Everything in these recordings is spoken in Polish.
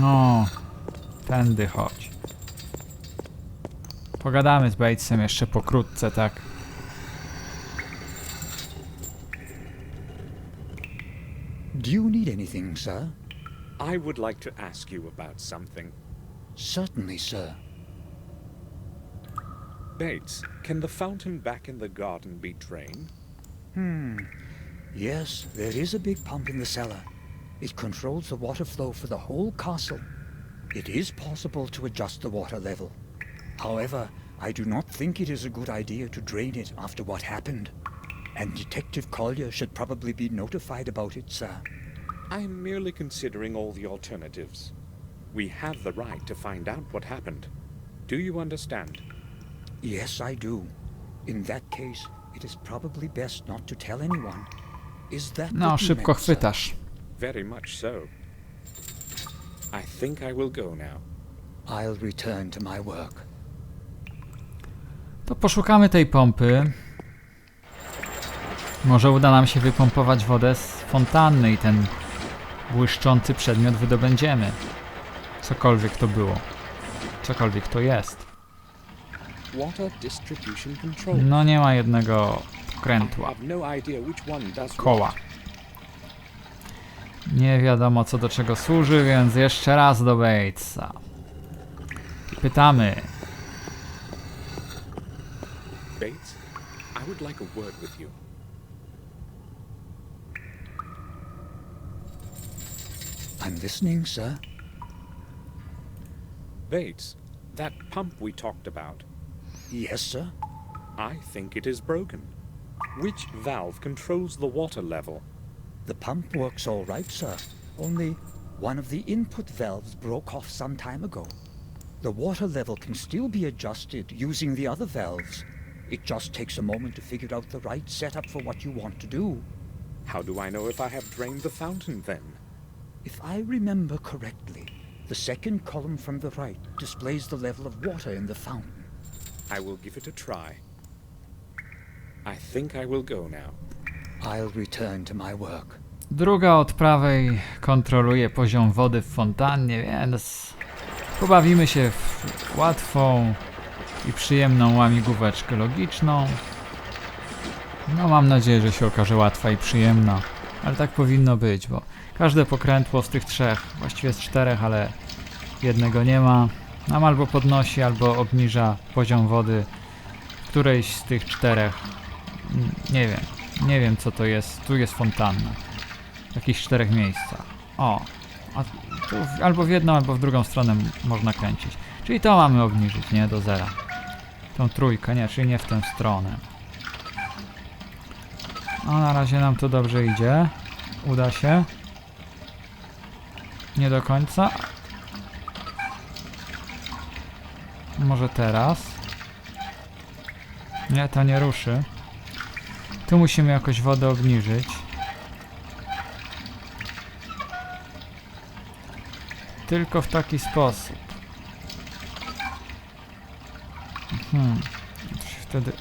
No, tędy chodź. Pogadamy z Batesem jeszcze pokrótce, tak? Do you need anything, sir? I would like to ask you about something. Certainly, sir. Bates, can the fountain back in the garden be drained? Hmm. Yes, there is a big pump in the cellar. It controls the water flow for the whole castle. It is possible to adjust the water level. However, I do not think it is a good idea to drain it after what happened. And Detective Collier should probably be notified about it, sir. I am merely considering all the alternatives. We have the right to find out what happened. Do you understand? Yes, I do. In that case, it is probably best not to tell anyone. Is that No, what you szybko meant, sir? chwytasz. Very much so. I think I will go now. I'll return to my work. To poszukamy tej pompy. Może uda nam się wypompować wodę z fontanny i ten błyszczący przedmiot wydobędziemy. Cokolwiek to było. Cokolwiek to jest. No nie ma jednego have no Koła. Nie wiadomo co do czego służy, więc jeszcze raz do Batesa. Pytamy. Bates, I would like a word with you. I'm listening, sir. Bates, that pump we talked about, Yes, sir. I think it is broken. Which valve controls the water level? The pump works all right, sir. Only one of the input valves broke off some time ago. The water level can still be adjusted using the other valves. It just takes a moment to figure out the right setup for what you want to do. How do I know if I have drained the fountain then? If I remember correctly, the second column from the right displays the level of water in the fountain. I will give it a try. I think I will go now. I'll return to my work. Druga od prawej kontroluje poziom wody w fontannie, więc pobawimy się w łatwą i przyjemną łamigłóweczkę logiczną. No mam nadzieję, że się okaże łatwa i przyjemna, ale tak powinno być, bo każde pokrętło z tych trzech, właściwie z czterech, ale jednego nie ma, nam albo podnosi, albo obniża poziom wody którejś z tych czterech. Nie wiem, nie wiem co to jest. Tu jest fontanna w jakichś czterech miejscach. O, a tu w, albo w jedną, albo w drugą stronę można kręcić. Czyli to mamy obniżyć, nie? Do zera. Tą trójkę, nie, czyli nie w tę stronę. No, na razie nam to dobrze idzie. Uda się. Nie do końca. Może teraz. Nie, to nie ruszy. Tu musimy jakoś wodę obniżyć. Tylko w taki sposób. Hmm. Wtedy...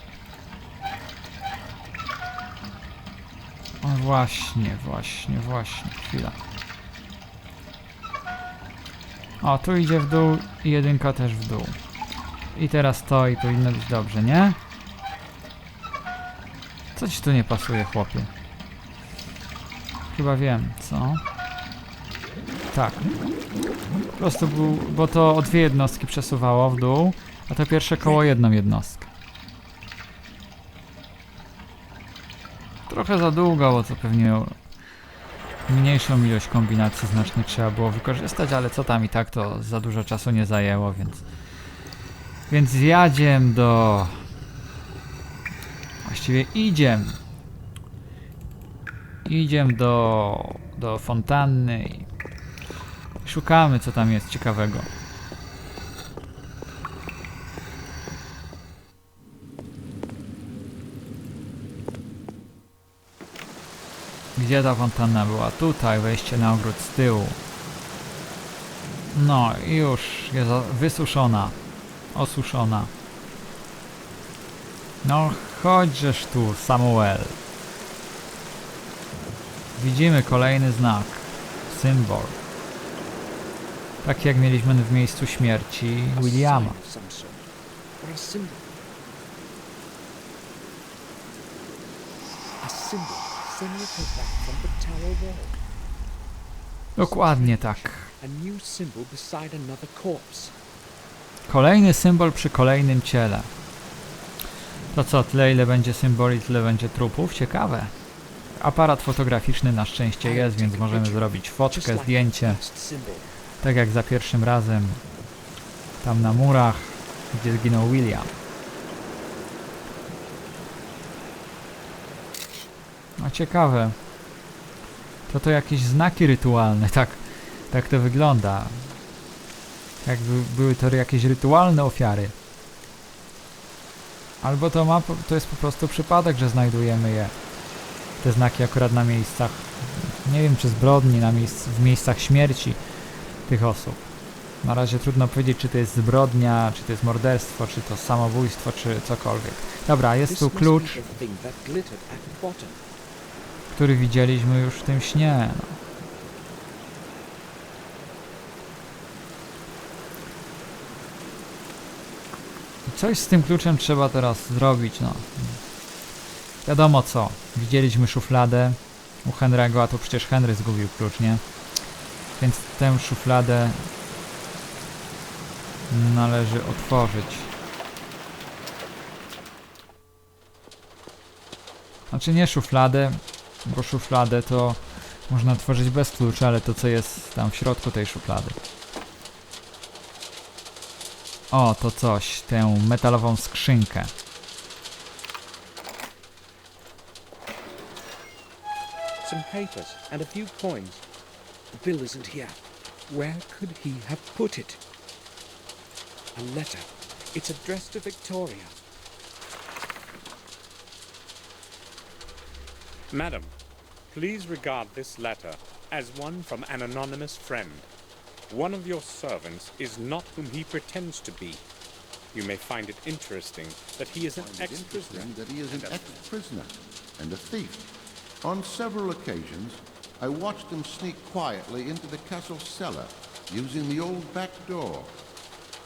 O właśnie, właśnie, właśnie. Chwila. O, tu idzie w dół i jedynka też w dół. I teraz to i powinno być dobrze, nie? Co ci tu nie pasuje, chłopie? Chyba wiem, co? Tak. Po prostu był, bo to o dwie jednostki przesuwało w dół, a to pierwsze koło jedną jednostkę. Trochę za długo, bo to pewnie mniejszą ilość kombinacji znacznie trzeba było wykorzystać, ale co tam i tak to za dużo czasu nie zajęło, więc... Więc jadziem do... Właściwie idziem. Idziem do... do fontanny i... Szukamy, co tam jest ciekawego. Gdzie ta fontanna była? Tutaj, wejście na ogród z tyłu. No już jest wysuszona. Osuszona. No chodźżeż tu, Samuel. Widzimy kolejny znak. Symbol. Tak jak mieliśmy w miejscu śmierci Williama. Dokładnie tak. Kolejny symbol przy kolejnym ciele. To co, tyle ile będzie symboli, tyle będzie trupów? Ciekawe. Aparat fotograficzny na szczęście jest, więc możemy zrobić fotkę, zdjęcie. Tak jak za pierwszym razem. Tam na murach, gdzie zginął William. No ciekawe. To to jakieś znaki rytualne, tak, tak to wygląda. Jakby były to jakieś rytualne ofiary. Albo to ma, to jest po prostu przypadek, że znajdujemy je. Te znaki akurat na miejscach, nie wiem czy zbrodni, na miejsc, w miejscach śmierci tych osób. Na razie trudno powiedzieć, czy to jest zbrodnia, czy to jest morderstwo, czy to samobójstwo, czy cokolwiek. Dobra, jest tu klucz, który widzieliśmy już w tym śnie. No. Coś z tym kluczem trzeba teraz zrobić, no. Wiadomo co. Widzieliśmy szufladę u Henry'ego, a to przecież Henry zgubił klucz, nie? Więc tę szufladę należy otworzyć. Znaczy nie szufladę, bo szufladę to można otworzyć bez klucza, ale to co jest tam w środku tej szuflady. O, to coś, tę metalową skrzynkę. Some papers and a few coins. The bill isn't here. Where could he have put it? A letter. It's addressed to Victoria. Madam, please regard this letter as one from an anonymous friend. One of your servants is not whom he pretends to be. You may find it interesting that he is an ex-prisoner. interesting that he is an ex-prisoner and a thief. On several occasions, I watched him sneak quietly into the castle cellar using the old back door.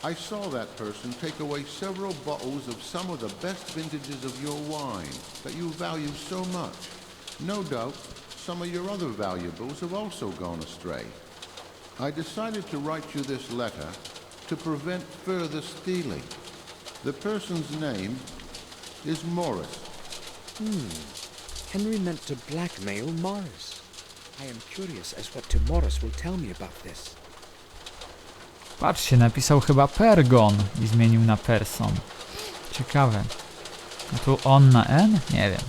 I saw that person take away several bottles of some of the best vintages of your wine that you value so much. No doubt, some of your other valuables have also gone astray. I decided to write you this letter to prevent further stealing. The person's name is Morris. Henry meant to blackmail Morris. I am curious as what to Morris will tell me about this. Patrzcie, napisał chyba Pergon i zmienił na Person. Ciekawe. A tu on na N? Nie wiem.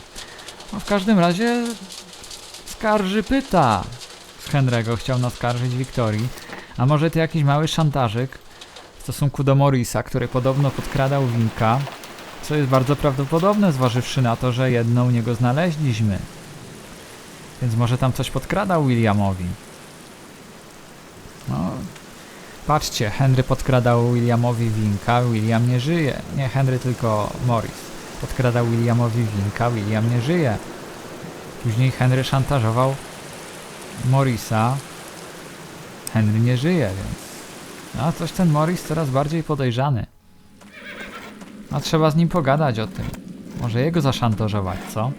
No w każdym razie skarży pyta. Henry'ego chciał naskarżyć Wiktorii. A może to jakiś mały szantażyk w stosunku do Morisa, który podobno podkradał Winka, co jest bardzo prawdopodobne, zważywszy na to, że jedną u niego znaleźliśmy. Więc może tam coś podkradał Williamowi. No, Patrzcie, Henry podkradał Williamowi winka, William nie żyje. Nie Henry, tylko Morris. Podkradał Williamowi winka, William nie żyje. Później Henry szantażował Morisa. Henry nie żyje, więc... A coś ten Morris coraz bardziej podejrzany. A trzeba z nim pogadać o tym. Może jego zaszantażować, co?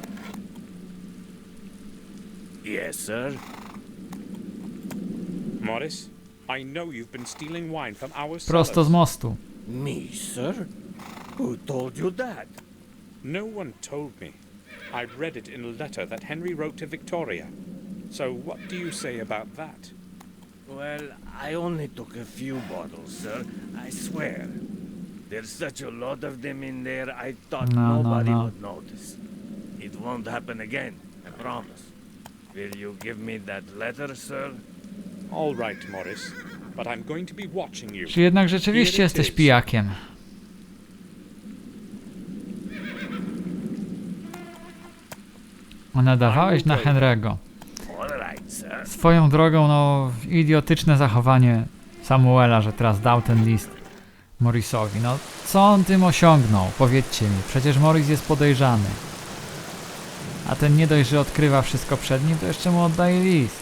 Yes, sir. Morris, I know you've been stealing wine from our Prosto z mostu. Me, sir? Who told you that? No one told me. I read it in a letter that Henry wrote to Victoria. So what do you say about that? Well, I only took a few bottles, sir. I swear. There's such a lot of them in there, I thought No, no, nobody no. would notice. It won't happen again, I promise. Will you give me that letter, sir? All right, Morris, but I'm going to be watching you. Czy jednak rzeczywiście Here it jesteś is. pijakiem? A nadawałeś na Henry'ego. Swoją drogą, no, idiotyczne zachowanie Samuela, że teraz dał ten list Morrisowi. No, co on tym osiągnął? Powiedzcie mi. Przecież Morris jest podejrzany. A ten nie dość, że odkrywa wszystko przed nim, to jeszcze mu oddaje list.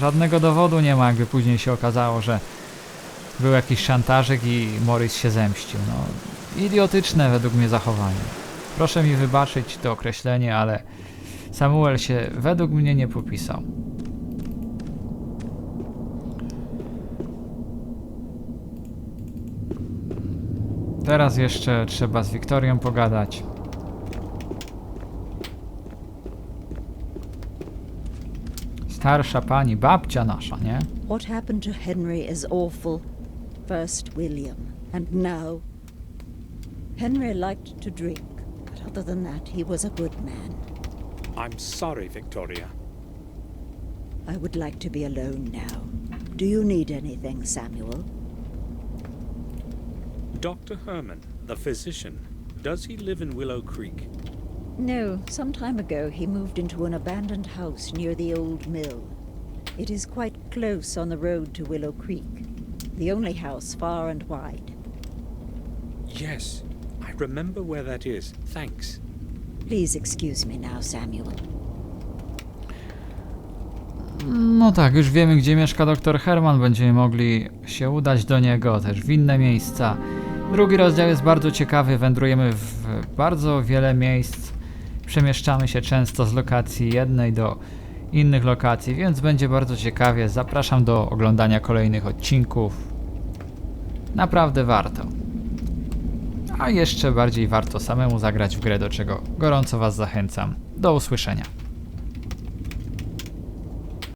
Żadnego dowodu nie ma, jakby później się okazało, że był jakiś szantażyk i Morris się zemścił. No, idiotyczne według mnie zachowanie. Proszę mi wybaczyć to określenie, ale Samuel się według mnie nie popisał. Teraz jeszcze trzeba z Wiktorią pogadać. Starsza pani, babcia nasza, nie? What happened to Henry is awful. First William, and now. Henry liked to drink, but other than that, he was a good man. I'm sorry, Victoria. I would like to be alone now. Do you need anything, Samuel? Dr. Herman, the physician, does he live in Willow Creek? No, some time ago he moved into an abandoned house near the old mill. It is quite close on the road to Willow Creek, the only house far and wide. Yes, I remember where that is. Thanks. Please excuse me now, Samuel. No tak, już wiemy gdzie mieszka dr Herman, będziemy mogli się udać do niego, też w inne miejsca. Drugi rozdział jest bardzo ciekawy, wędrujemy w bardzo wiele miejsc, przemieszczamy się często z lokacji jednej do innych lokacji, więc będzie bardzo ciekawie. Zapraszam do oglądania kolejnych odcinków. Naprawdę warto. A jeszcze bardziej warto samemu zagrać w grę, do czego gorąco Was zachęcam. Do usłyszenia.